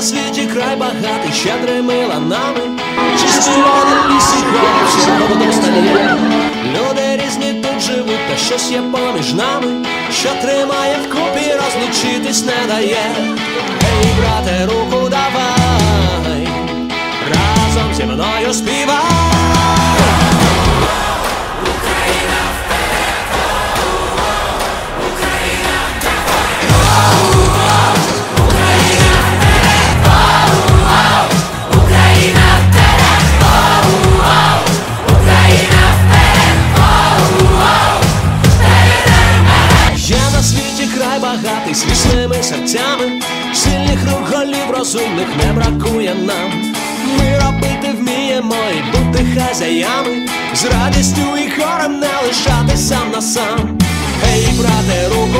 на світі край багатий, щедрими ланами, чисті води, лісі, гори, всі водостає. Люди різні тут живуть, та щось є поміж нами, що тримає вкупі, розлучитись не дає. Ей, брате, руку розумних не бракує нам. Ми робити вміємо і бути хазяями, з радістю і хором не лишати сам на сам. Ей, брате, руку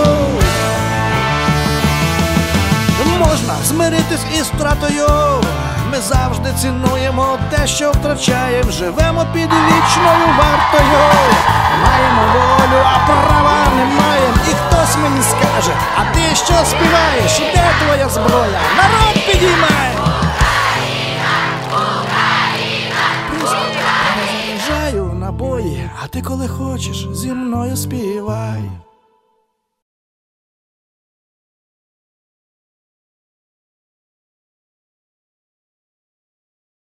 миритись із втратою, ми завжди цінуємо те, що втрачаєм, живемо під вічною вартою, маємо волю, а права не маєм. І хтось мені скаже, а ти що співаєш? І де твоя зброя? Народ підіймає! Україна! А ти коли хочеш зі мною співай.